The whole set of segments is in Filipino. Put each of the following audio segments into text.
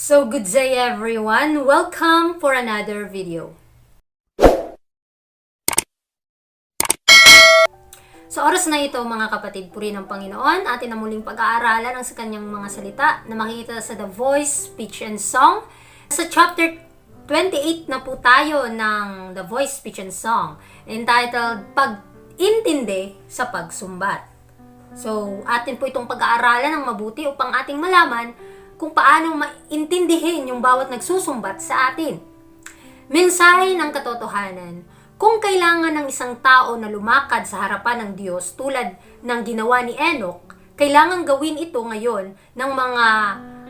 So good day everyone. Welcome for another video. Sa oras na ito mga kapatid, puri ng Panginoon, atin na muling pag-aaralan ang sa kanyang mga salita na makikita sa The Voice, Speech and Song. Sa chapter 28 na po tayo ng The Voice, Speech and Song entitled Pag-intindi sa Pagsumbat. So, atin po itong pag-aaralan ng mabuti upang ating malaman kung paano maintindihin yung bawat nagsusumbat sa atin. Mensahe ng katotohanan. Kung kailangan ng isang tao na lumakad sa harapan ng Diyos tulad ng ginawa ni Enoch, kailangan gawin ito ngayon ng mga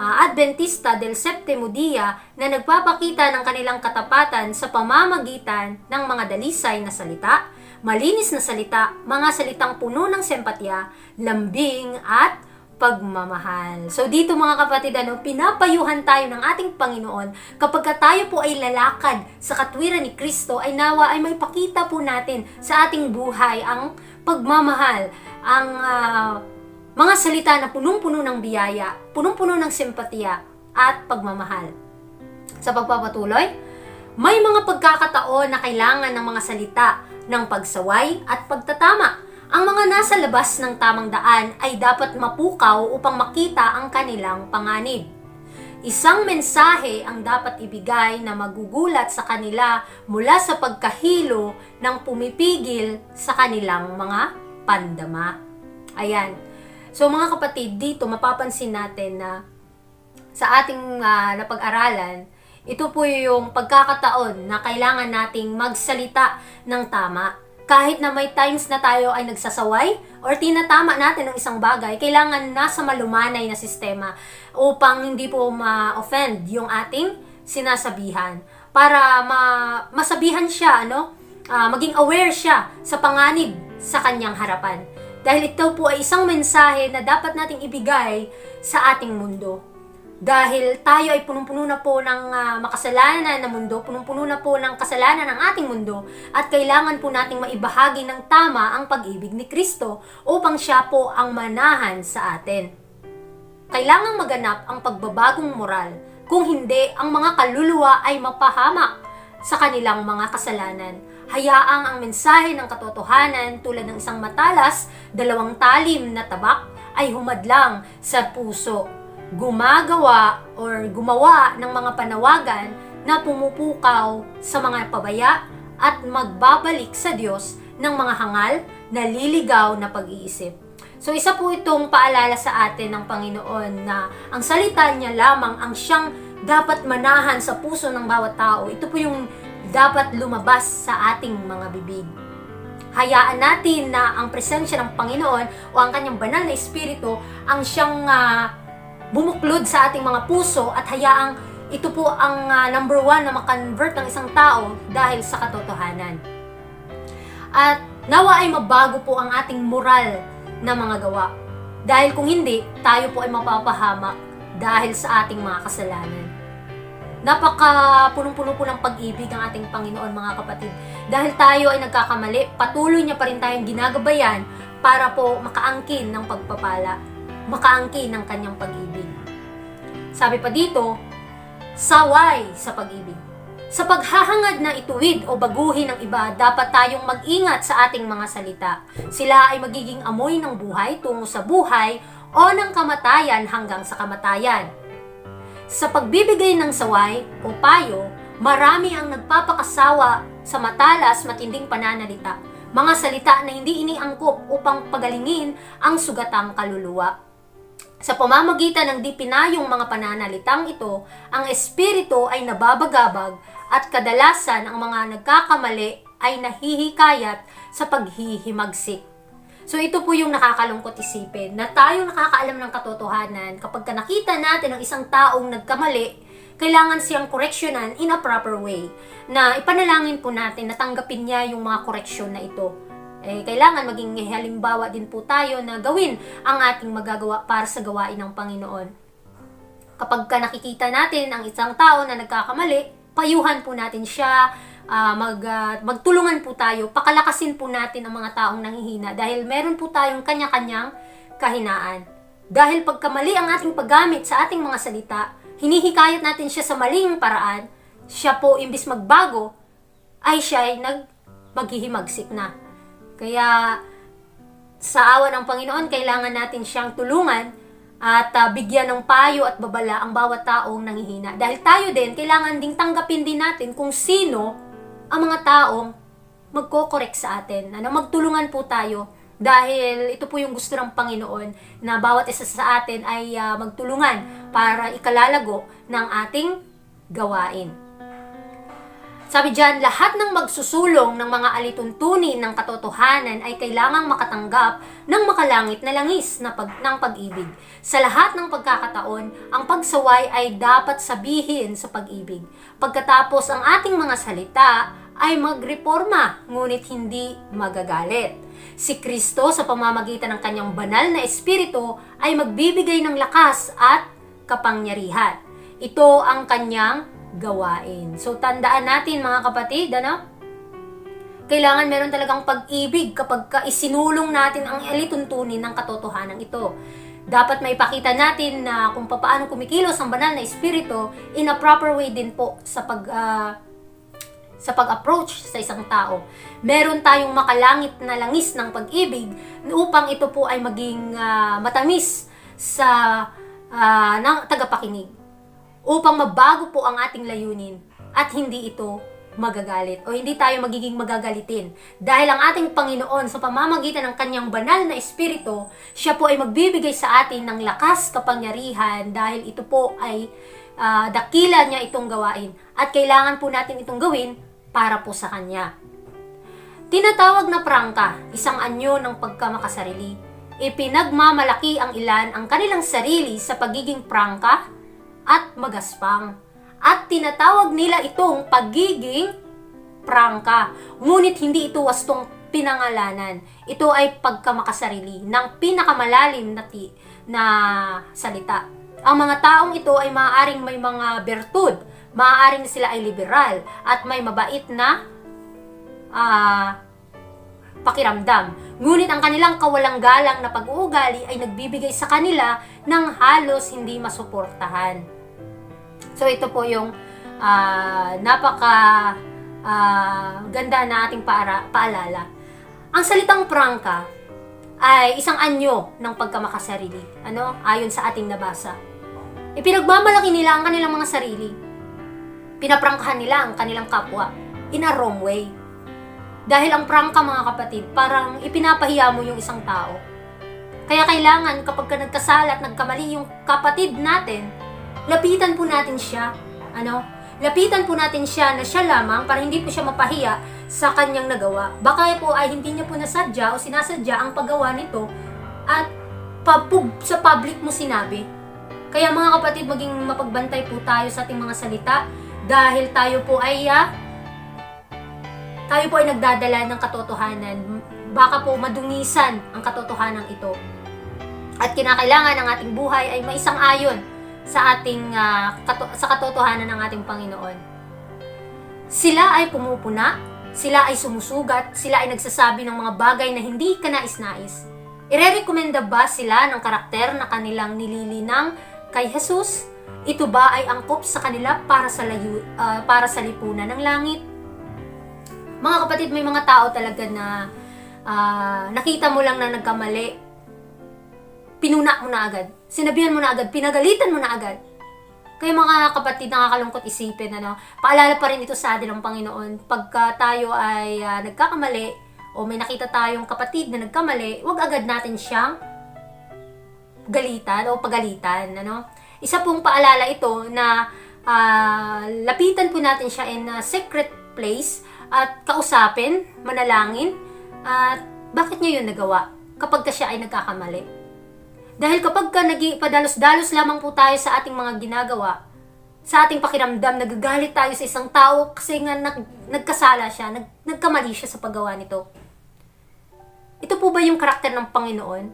ah, Adventista del Septimo Dia na nagpapakita ng kanilang katapatan sa pamamagitan ng mga dalisay na salita, malinis na salita, mga salitang puno ng sempatya, lambing at pagmamahal. So dito mga kapatid, ano, pinapayuhan tayo ng ating Panginoon kapag ka tayo po ay lalakad sa katwiran ni Kristo ay nawa ay may pakita po natin sa ating buhay ang pagmamahal, ang ah, mga salita na punong-puno ng biyaya, punong-puno ng simpatiya at pagmamahal. Sa pagpapatuloy, may mga pagkakataon na kailangan ng mga salita ng pagsaway at pagtatama. Ang mga nasa labas ng tamang daan ay dapat mapukaw upang makita ang kanilang panganib. Isang mensahe ang dapat ibigay na magugulat sa kanila mula sa pagkahilo ng pumipigil sa kanilang mga pandama. Ayan. So mga kapatid, dito mapapansin natin na sa ating ah, napag-aralan, ito po yung pagkakataon na kailangan nating magsalita ng tama. Kahit na may times na tayo ay nagsasaway or tinatama natin ng isang bagay, kailangan nasa malumanay na sistema upang hindi po ma-offend yung ating sinasabihan. Para ma- masabihan siya, ano? Ah, maging aware siya sa panganib sa kanyang harapan. Dahil ito po ay isang mensahe na dapat nating ibigay sa ating mundo. Dahil tayo ay punong-puno na po ng ah, makasalanan na mundo, punong-puno na po ng kasalanan ng ating mundo, at kailangan po nating maibahagi ng tama ang pag-ibig ni Kristo upang siya po ang manahan sa atin. Kailangang maganap ang pagbabagong moral, kung hindi ang mga kaluluwa ay mapahamak sa kanilang mga kasalanan. Hayaang ang mensahe ng katotohanan tulad ng isang matalas, dalawang talim na tabak ay humadlang sa puso. Gumagawa or gumawa ng mga panawagan na pumupukaw sa mga pabaya at magbabalik sa Diyos ng mga hangal na liligaw na pag-iisip. So isa po itong paalala sa atin ng Panginoon na ang salita niya lamang ang siyang dapat manahan sa puso ng bawat tao. Ito po yung dapat lumabas sa ating mga bibig. Hayaan natin na ang presensya ng Panginoon o ang kanyang banal na espiritu ang siyang ah, bumuklod sa ating mga puso at hayaang ito po ang ah, number one na makonvert ng isang tao dahil sa katotohanan. At nawa ay mabago po ang ating moral na mga gawa. Dahil kung hindi, tayo po ay mapapahamak dahil sa ating mga kasalanan. Napaka punong-puno po ng pag-ibig ang ating Panginoon mga kapatid. Dahil tayo ay nagkakamali, patuloy niya pa rin tayong ginagabayan para po makaangkin ng pagpapala, makaangkin ng kanyang pag-ibig. Sabi pa dito, saway sa pag-ibig. Sa paghahangad na ituwid o baguhin ng iba, dapat tayong mag-ingat sa ating mga salita. Sila ay magiging amoy ng buhay tungo sa buhay o ng kamatayan hanggang sa kamatayan. Sa pagbibigay ng saway o payo, marami ang nagpapakasawa sa matalas matinding pananalita, mga salita na hindi iniangkop upang pagalingin ang sugatang kaluluwa. Sa pamamagitan ng di pinayong mga pananalitang ito, ang espiritu ay nababagabag at kadalasan ang mga nagkakamali ay nahihikayat sa paghihimagsik. So ito po yung nakakalungkot isipin na tayo nakakaalam ng katotohanan kapag ka nakita natin ang isang taong nagkamali, kailangan siyang koreksyonan in a proper way. Na ipanalangin po natin na tanggapin niya yung mga koreksyon na ito. Eh, kailangan maging halimbawa din po tayo na gawin ang ating magagawa para sa gawain ng Panginoon. Kapag ka nakikita natin ang isang tao na nagkakamali, payuhan po natin siya, ah, mag, ah, magtulungan po tayo, pakalakasin po natin ang mga taong nanghihina dahil meron po tayong kanya-kanyang kahinaan. Dahil pagkamali ang ating paggamit sa ating mga salita, hinihikayat natin siya sa maling paraan, siya po imbis magbago, ay siya ay nag maghihimagsik na. Kaya sa awa ng Panginoon, kailangan natin siyang tulungan at ah, bigyan ng payo at babala ang bawat taong nangihina. Dahil tayo din, kailangan ding tanggapin din natin kung sino ang mga taong magko-correct sa atin. Ano, magtulungan po tayo dahil ito po yung gusto ng Panginoon na bawat isa sa atin ay ah, magtulungan para ikalalago ng ating gawain. Sabi dyan, lahat ng magsusulong ng mga alituntunin ng katotohanan ay kailangang makatanggap ng makalangit na langis na pag, ng pag-ibig. Sa lahat ng pagkakataon, ang pagsaway ay dapat sabihin sa pag-ibig. Pagkatapos ang ating mga salita ay magreforma, ngunit hindi magagalit. Si Kristo sa pamamagitan ng kanyang banal na espiritu ay magbibigay ng lakas at kapangyarihan. Ito ang kanyang gawain. So, tandaan natin mga kapatid, ano? Kailangan meron talagang pag-ibig kapag ka isinulong natin ang alituntunin ng katotohanan ito. Dapat maipakita natin na kung paano kumikilos ang banal na espiritu in a proper way din po sa pag ah, sa pag-approach sa isang tao. Meron tayong makalangit na langis ng pag-ibig upang ito po ay maging ah, matamis sa ah, ng tagapakinig upang mabago po ang ating layunin at hindi ito magagalit o hindi tayo magiging magagalitin. Dahil ang ating Panginoon sa pamamagitan ng kanyang banal na espiritu, siya po ay magbibigay sa atin ng lakas, kapangyarihan dahil ito po ay ah, dakila niya itong gawain at kailangan po natin itong gawin para po sa kanya. Tinatawag na prangka, isang anyo ng pagkamakasarili. Ipinagmamalaki ang ilan ang kanilang sarili sa pagiging prangka at magaspang. At tinatawag nila itong pagiging prangka. Ngunit hindi ito wastong pinangalanan. Ito ay pagkamakasarili ng pinakamalalim na, ti- na salita. Ang mga taong ito ay maaaring may mga bertud, maaaring sila ay liberal, at may mabait na ah, pakiramdam. Ngunit ang kanilang kawalang-galang na pag-uugali ay nagbibigay sa kanila ng halos hindi masuportahan. So ito po yung ah, napaka ah, ganda na ating paara, paalala. Ang salitang prangka ay isang anyo ng pagkamakasarili. Ano? Ayon sa ating nabasa. Ipinagmamalaki nila ang kanilang mga sarili. Pinaprangkahan nila ang kanilang kapwa in a wrong way. Dahil ang prangka mga kapatid, parang ipinapahiya mo yung isang tao. Kaya kailangan kapag ka nagkasala at nagkamali yung kapatid natin, lapitan po natin siya. Ano? Lapitan po natin siya na siya lamang para hindi po siya mapahiya sa kanyang nagawa. Baka po ay hindi niya po nasadya o sinasadya ang paggawa nito at pabug sa public mo sinabi. Kaya mga kapatid, maging mapagbantay po tayo sa ating mga salita dahil tayo po ay ah, tayo po ay nagdadala ng katotohanan. Baka po madungisan ang katotohanan ito. At kinakailangan ang ating buhay ay maisang ayon sa ating ah, kato- sa katotohanan ng ating Panginoon. Sila ay pumupuna, sila ay sumusugat, sila ay nagsasabi ng mga bagay na hindi kanais-nais. Irerekomenda ba sila ng karakter na kanilang nililinang kay Jesus? Ito ba ay angkop sa kanila para sa layu, ah, para sa lipunan ng langit? Mga kapatid, may mga tao talaga na ah, nakita mo lang na nagkamali, pinuna mo na agad. Sinabihan mo na agad, pinagalitan mo na agad. Kaya mga kapatid, nakakalungkot isipin, ano, paalala pa rin ito sa atin ng Panginoon. Pagka tayo ay ah, nagkakamali, o may nakita tayong kapatid na nagkamali, wag agad natin siyang galitan o pagalitan, ano. Isa pong paalala ito na ah, lapitan po natin siya in a secret place at kausapin, manalangin, at bakit niya yun nagawa kapag ka siya ay nagkakamali. Dahil kapag ka nagi, padalos-dalos lamang po tayo sa ating mga ginagawa, sa ating pakiramdam, nagagalit tayo sa isang tao kasi nga nag, nagkasala siya, nag, nagkamali siya sa paggawa nito. Ito po ba yung karakter ng Panginoon?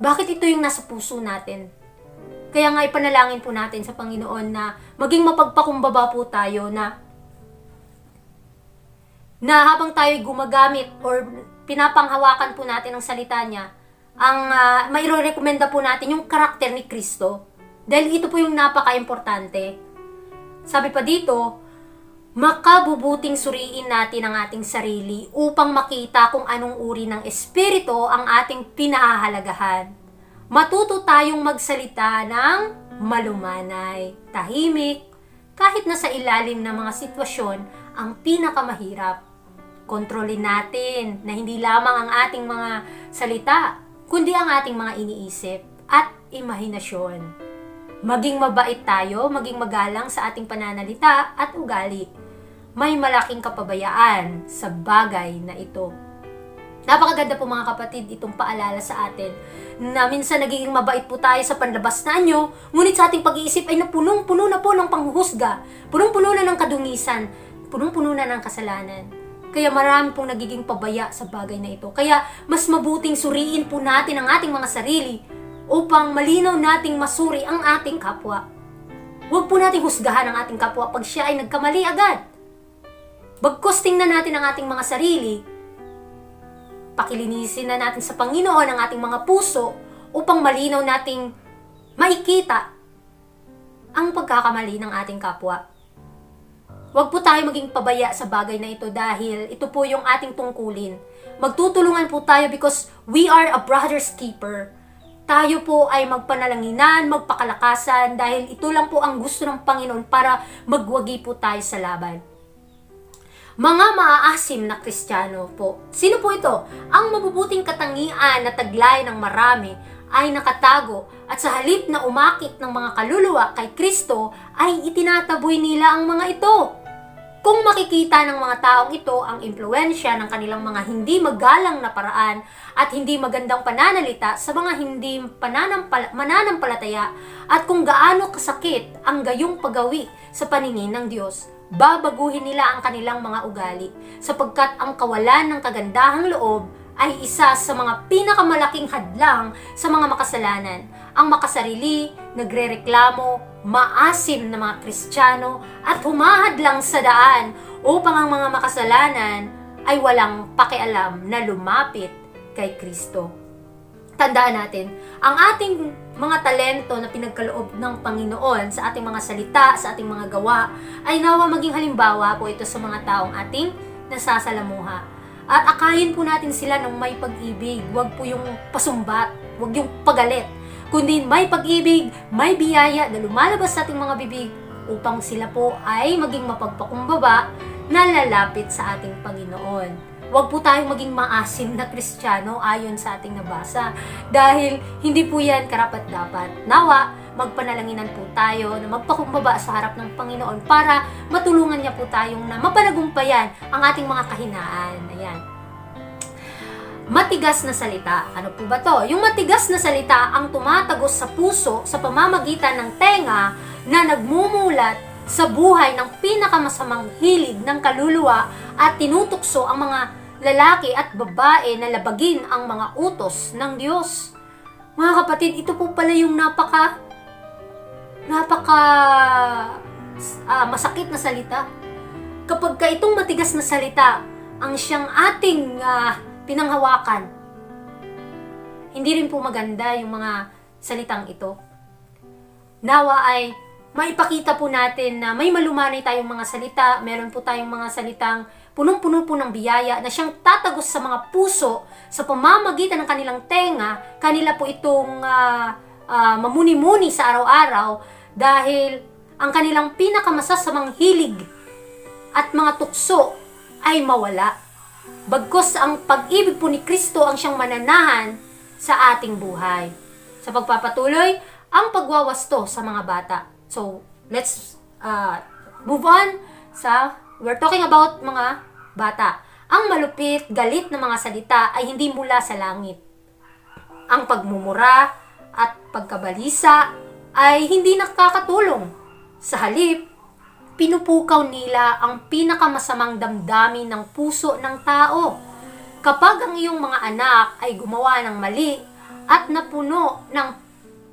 Bakit ito yung nasa puso natin? Kaya nga ipanalangin po natin sa Panginoon na maging mapagpakumbaba po tayo na na habang tayo gumagamit or pinapanghawakan po natin ang salita niya, ang uh, mairorekomenda po natin yung karakter ni Kristo. Dahil ito po yung napaka-importante. Sabi pa dito, makabubuting suriin natin ang ating sarili upang makita kung anong uri ng espiritu ang ating pinahahalagahan. Matuto tayong magsalita ng malumanay, tahimik, kahit nasa ilalim ng mga sitwasyon ang pinakamahirap. Kontrolin natin na hindi lamang ang ating mga salita, kundi ang ating mga iniisip at imahinasyon. Maging mabait tayo, maging magalang sa ating pananalita at ugali. May malaking kapabayaan sa bagay na ito. Napakaganda po mga kapatid itong paalala sa atin na minsan nagiging mabait po tayo sa panlabas na anyo, ngunit sa ating pag-iisip ay napunong-puno na po ng panghuhusga, punong-puno na ng kadungisan, punong-puno na ng kasalanan. Kaya marami pong nagiging pabaya sa bagay na ito. Kaya mas mabuting suriin po natin ang ating mga sarili upang malinaw nating masuri ang ating kapwa. Huwag po nating husgahan ang ating kapwa pag siya ay nagkamali agad. Bagkos tingnan natin ang ating mga sarili, pakilinisin na natin sa Panginoon ang ating mga puso upang malinaw nating makikita ang pagkakamali ng ating kapwa. Huwag po tayo maging pabaya sa bagay na ito dahil ito po yung ating tungkulin. Magtutulungan po tayo because we are a brother's keeper. Tayo po ay magpanalanginan, magpakalakasan dahil ito lang po ang gusto ng Panginoon para magwagi po tayo sa laban. Mga maaasim na Kristiyano po. Sino po ito? Ang mabubuting katangian na taglay ng marami ay nakatago at sa halip na umakit ng mga kaluluwa kay Kristo ay itinataboy nila ang mga ito. Kung makikita ng mga taong ito ang impluensya ng kanilang mga hindi magalang na paraan at hindi magandang pananalita sa mga hindi pananampal- mananampalataya at kung gaano kasakit ang gayong paggawi sa paningin ng Diyos, babaguhin nila ang kanilang mga ugali sapagkat ang kawalan ng kagandahang loob ay isa sa mga pinakamalaking hadlang sa mga makasalanan. Ang makasarili, nagrereklamo, maasim na mga Kristiyano at humahadlang sa daan upang ang mga makasalanan ay walang pakialam na lumapit kay Kristo. Tandaan natin, ang ating mga talento na pinagkaloob ng Panginoon sa ating mga salita, sa ating mga gawa, ay nawa maging halimbawa po ito sa mga taong ating nasasalamuha. At akayin po natin sila ng may pag-ibig. Huwag po yung pasumbat, huwag yung pagalit. Kundi may pag-ibig, may biyaya na lumalabas sa ating mga bibig upang sila po ay maging mapagpakumbaba na lalapit sa ating Panginoon. Huwag po tayong maging maasim na Kristiyano ayon sa ating nabasa dahil hindi po yan karapat dapat. Nawa, magpanalanginan po tayo na magpakumbaba sa harap ng Panginoon para matulungan niya po tayong na mapanagumpayan ang ating mga kahinaan. Ayan. Matigas na salita. Ano po ba to? Yung matigas na salita ang tumatagos sa puso sa pamamagitan ng tenga na nagmumulat sa buhay ng pinakamasamang hilig ng kaluluwa at tinutukso ang mga lalaki at babae na labagin ang mga utos ng Diyos. Mga kapatid, ito po pala yung napaka napaka ah, masakit na salita. Kapag ka itong matigas na salita ang siyang ating ah, pinanghawakan, hindi rin po maganda yung mga salitang ito. Nawa ay maipakita po natin na may malumanay tayong mga salita, meron po tayong mga salitang punong-puno po ng biyaya na siyang tatagos sa mga puso sa pamamagitan ng kanilang tenga, kanila po itong ah, ah, mamuni-muni sa araw-araw dahil ang kanilang pinakamasasamang hilig at mga tukso ay mawala. Bagkos ang pag-ibig po ni Kristo ang siyang mananahan sa ating buhay. Sa pagpapatuloy, ang pagwawasto sa mga bata. So, let's uh, move on sa, we're talking about mga bata. Ang malupit, galit na mga salita ay hindi mula sa langit. Ang pagmumura pagkabalisa ay hindi nakakatulong. Sa halip, pinupukaw nila ang pinakamasamang damdamin ng puso ng tao. Kapag ang iyong mga anak ay gumawa ng mali at napuno ng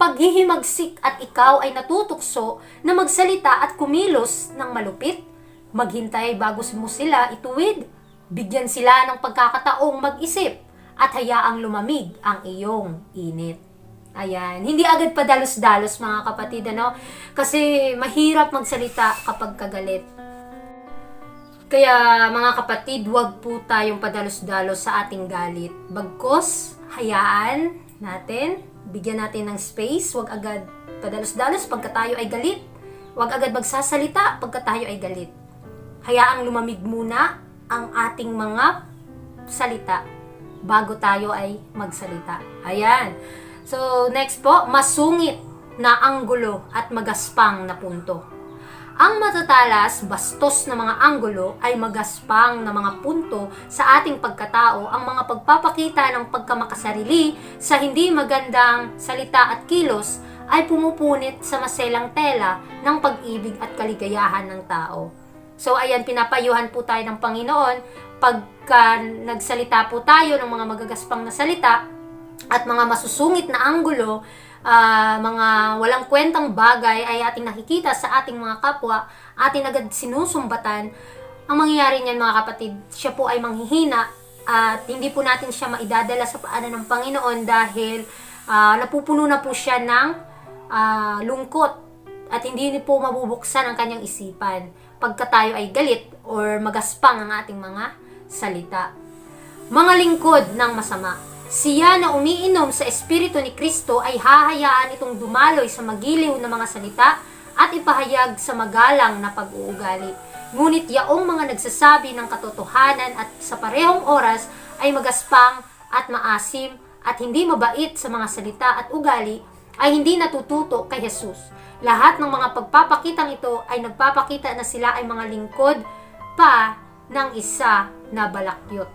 paghihimagsik at ikaw ay natutukso na magsalita at kumilos ng malupit, maghintay bago mo sila ituwid. Bigyan sila ng pagkakataong mag-isip at hayaang lumamig ang iyong init. Ayan. Hindi agad padalos-dalos mga kapatid, ano? Kasi mahirap magsalita kapag kagalit. Kaya mga kapatid, huwag po tayong padalos-dalos sa ating galit. Bagkos, hayaan natin, bigyan natin ng space, huwag agad padalos-dalos pagka tayo ay galit. Huwag agad magsasalita pagka tayo ay galit. Hayaang lumamig muna ang ating mga salita bago tayo ay magsalita. Ayan. So, next po, masungit na anggulo at magaspang na punto. Ang matatalas, bastos na mga anggulo ay magaspang na mga punto sa ating pagkatao ang mga pagpapakita ng pagkamakasarili sa hindi magandang salita at kilos ay pumupunit sa maselang tela ng pag-ibig at kaligayahan ng tao. So ayan, pinapayuhan po tayo ng Panginoon pagka nagsalita po tayo ng mga magagaspang na salita at mga masusungit na anggulo, ah, mga walang kwentang bagay ay ating nakikita sa ating mga kapwa, ating agad sinusumbatan, ang mangyayari niyan mga kapatid, siya po ay manghihina at hindi po natin siya maidadala sa paanan ng Panginoon dahil ah, napupuno na po siya ng ah, lungkot at hindi po mabubuksan ang kanyang isipan pagka tayo ay galit or magaspang ang ating mga salita. Mga lingkod ng masama. Siya na umiinom sa Espiritu ni Kristo ay hahayaan itong dumaloy sa magiliw na mga salita at ipahayag sa magalang na pag-uugali. Ngunit yaong mga nagsasabi ng katotohanan at sa parehong oras ay magaspang at maasim at hindi mabait sa mga salita at ugali ay hindi natututo kay Jesus. Lahat ng mga pagpapakitang ito ay nagpapakita na sila ay mga lingkod pa ng isa na balakyot.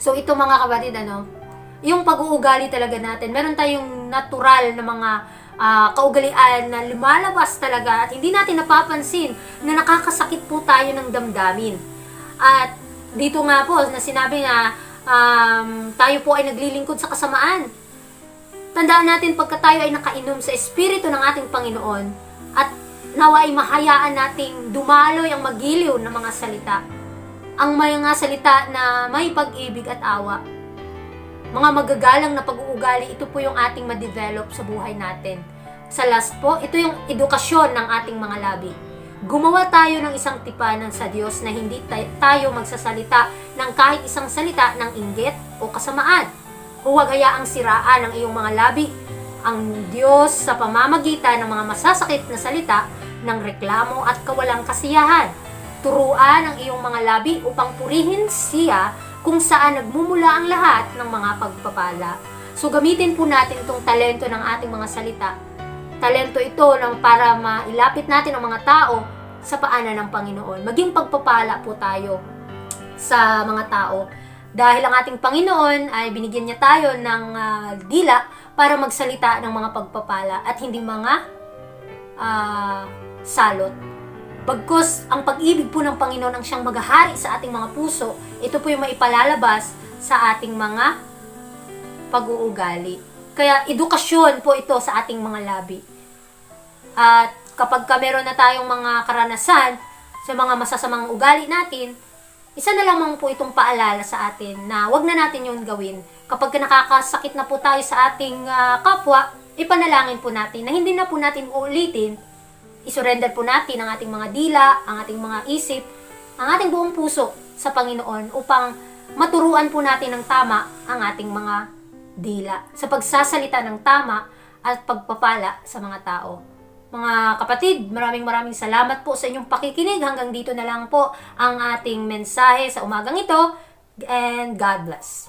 So ito mga kapatid, ano, yung pag-uugali talaga natin, meron tayong natural na mga ah, kaugalian na lumalabas talaga at hindi natin napapansin na nakakasakit po tayo ng damdamin. At dito nga po na sinabi na um, tayo po ay naglilingkod sa kasamaan. Tandaan natin pagka tayo ay nakainom sa Espiritu ng ating Panginoon at nawa ay mahayaan nating dumaloy ang magiliw ng mga salita. Ang mga salita na may pag-ibig at awa. Mga magagalang na pag-uugali, ito po yung ating ma-develop sa buhay natin. Sa last po, ito yung edukasyon ng ating mga labi. Gumawa tayo ng isang tipanan sa Diyos na hindi tay- tayo magsasalita ng kahit isang salita ng inggit o kasamaan. Huwag hayaang siraan ang iyong mga labi ang Diyos sa pamamagitan ng mga masasakit na salita ng reklamo at kawalang kasiyahan. Turuan ang iyong mga labi upang purihin siya kung saan nagmumula ang lahat ng mga pagpapala. So gamitin po natin itong talento ng ating mga salita. Talento ito ng para mailapit natin ang mga tao sa paanan ng Panginoon. Maging pagpapala po tayo sa mga tao. Dahil ang ating Panginoon ay binigyan niya tayo ng ah, dila para magsalita ng mga pagpapala at hindi mga ah, salot. Bagkus ang pag-ibig po ng Panginoon ang siyang maghahari sa ating mga puso, ito po yung maipalalabas sa ating mga pag-uugali. Kaya edukasyon po ito sa ating mga labi. At kapag ka meron na tayong mga karanasan sa mga masasamang ugali natin, isa na lamang po itong paalala sa atin na wag na natin yun gawin. Kapag ka nakakasakit na po tayo sa ating ah, kapwa, ipanalangin po natin na hindi na po natin uulitin isurrender po natin ang ating mga dila, ang ating mga isip, ang ating buong puso sa Panginoon upang maturuan po natin ng tama ang ating mga dila sa pagsasalita ng tama at pagpapala sa mga tao. Mga kapatid, maraming maraming salamat po sa inyong pakikinig. Hanggang dito na lang po ang ating mensahe sa umagang ito. And God bless.